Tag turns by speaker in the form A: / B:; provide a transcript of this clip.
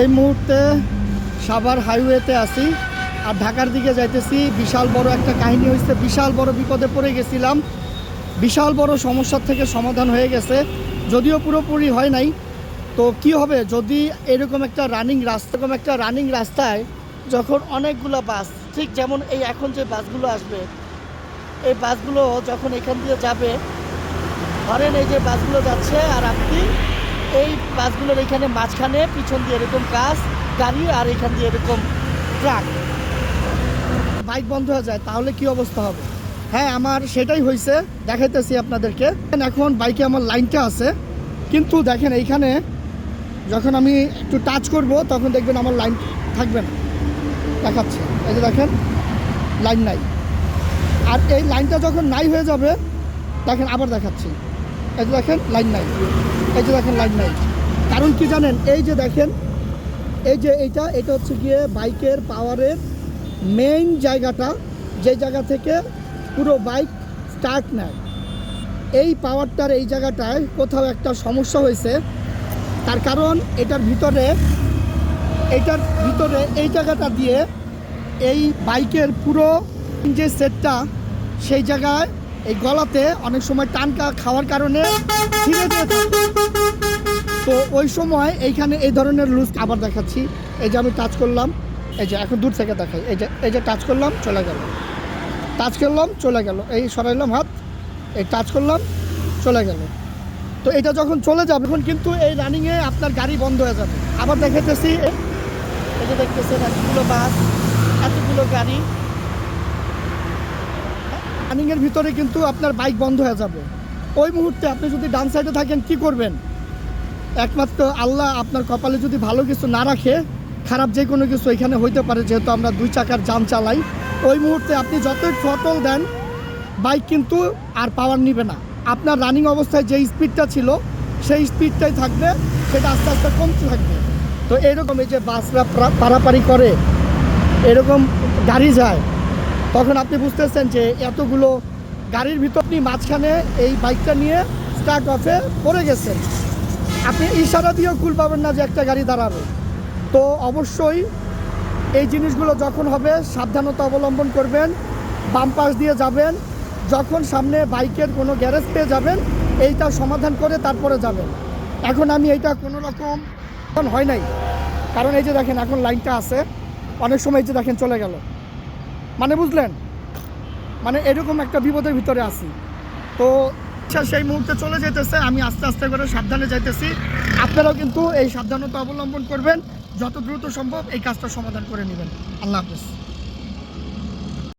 A: এই মুহূর্তে সাভার হাইওয়েতে আছি আর ঢাকার দিকে যাইতেছি। বিশাল বড় একটা কাহিনী হয়েছে বিশাল বড় বিপদে পড়ে গেছিলাম। বিশাল বড় সমস্যার থেকে সমাধান হয়ে গেছে। যদিও পুরোপুরি হয় নাই। তো কি হবে? যদি এরকম একটা রানিং রাস্তা, এরকম একটা রানিং রাস্তায় যখন অনেকগুলো বাস, ঠিক যেমন এই এখন যে বাসগুলো আসবে, এই বাসগুলো যখন এখান দিয়ে যাবে, ধরেন এই যে বাসগুলো যাচ্ছে আর আপনি এই বাসগুলোর এখানে মাঝখানে, পিছন দিয়ে এরকম কাজ, গাড়ি আর এখান দিয়ে এরকম ট্রাক। বাইক বন্ধ হয়ে যায়, তাহলে কি অবস্থা হবে? হ্যাঁ আমার সেটাই হয়েছে, দেখাইতেছি আপনাদেরকে। এখন বাইকে আমার লাইনটা আছে, কিন্তু দেখেন এইখানে যখন আমি একটু টাচ করব, তখন দেখবেন আমার লাইন থাকবে না। দেখাচ্ছে, এই যে দেখেন, লাইন নাই। আর এই লাইনটা যখন নাই হয়ে যাবে, দেখেন আবার দেখাচ্ছি। এই যে দেখেন লাইন নাই। এই যে দেখেন লাইন নাই। কারণ কি জানেন, এই যে দেখেন, এই যে এইটা, এটা হচ্ছে গিয়ে বাইকের পাওয়ারের মেইন জায়গাটা, যে জায়গা থেকে পুরো বাইক স্টার্ট নেয়। এই পাওয়ারটার এই জায়গাটায় কোথাও একটা সমস্যা হয়েছে। তার কারণ এটার ভিতরে এটার ভিতরে এই জায়গাটা দিয়ে এই বাইকের পুরো যে সেটটা সেই জায়গায় এই গলাতে অনেক সময় টানকা খাওয়ার কারণে ছিঁড়ে তো ওই সময় এইখানে এই ধরনের লুজ আবার দেখাচ্ছি। এই যে আমি টাচ করলাম, এই যে এখন দূর থেকে দেখাই। এই যে এই যে টাচ করলাম, চলে গেল। টাচ করলাম, চলে গেল। এই সরাইলাম হাত, এই টাচ করলাম, চলে গেল। তো এটা যখন চলে যাবে এখন কিন্তু এই রানিংয়ে আপনার গাড়ি বন্ধ হয়ে যাবে। আবার দেখাতেছি এই যে দেখতেছেন, এতগুলো বাস এতগুলো গাড়ি। রানিংয়ের ভিতরে কিন্তু আপনার বাইক বন্ধ হয়ে যাবে। ওই মুহূর্তে আপনি যদি ডান সাইডে থাকেন, কি করবেন? একমাত্র আল্লাহ আপনার কপালে যদি ভালো কিছু না রাখে, খারাপ যে কোনো কিছু এখানে হইতে পারে, যেহেতু আমরা দুই চাকার যান চালাই, ওই মুহূর্তে আপনি যতই থ্রটল দেন বাইক কিন্তু আর পাওয়ার নিবে না। আপনার রানিং অবস্থায় যে স্পিডটা ছিল, সেই স্পিডটাই থাকবে, সেটা আস্তে আস্তে কমতে থাকবে। তো এরকম এই যে বাসরা পারাপারি করে, এরকম গাড়ি যায় তখন আপনি বুঝতেছেন যে এতগুলো গাড়ির ভিতর আপনি মাঝখানে এই বাইকটা নিয়ে স্টার্ট অফে পড়ে গেছেন। আপনি ইশারা দিয়েও কুল পাবেন না যে একটা গাড়ি দাঁড়াবে। তো অবশ্যই এই জিনিসগুলো যখন হবে, সাবধানতা অবলম্বন করবেন, বাম পাশ দিয়ে যাবেন, যখন সামনে বাইকের কোনো গ্যারেজ পেয়ে যাবেন, এইটা সমাধান করে তারপরে যাবেন। এখন আমি এইটা কোনো রকম হয় নাই। কারণ এই যে দেখেন, এখন লাইনটা আছে। অনেক সময় এই যে দেখেন, চলে গেল। মানে বুঝলেন? মানে এরকম একটা বিপদের ভিতরে আছি। তো আচ্ছা সেই মুহূর্তে চলে যেতেছে, আমি আস্তে আস্তে করে সাবধানে যাইতেছি। আপনারাও কিন্তু এই সাবধানতা অবলম্বন করবেন, যত দ্রুত সম্ভব এই কাজটা সমাধান করে নেবেন। আল্লাহ হাফেজ।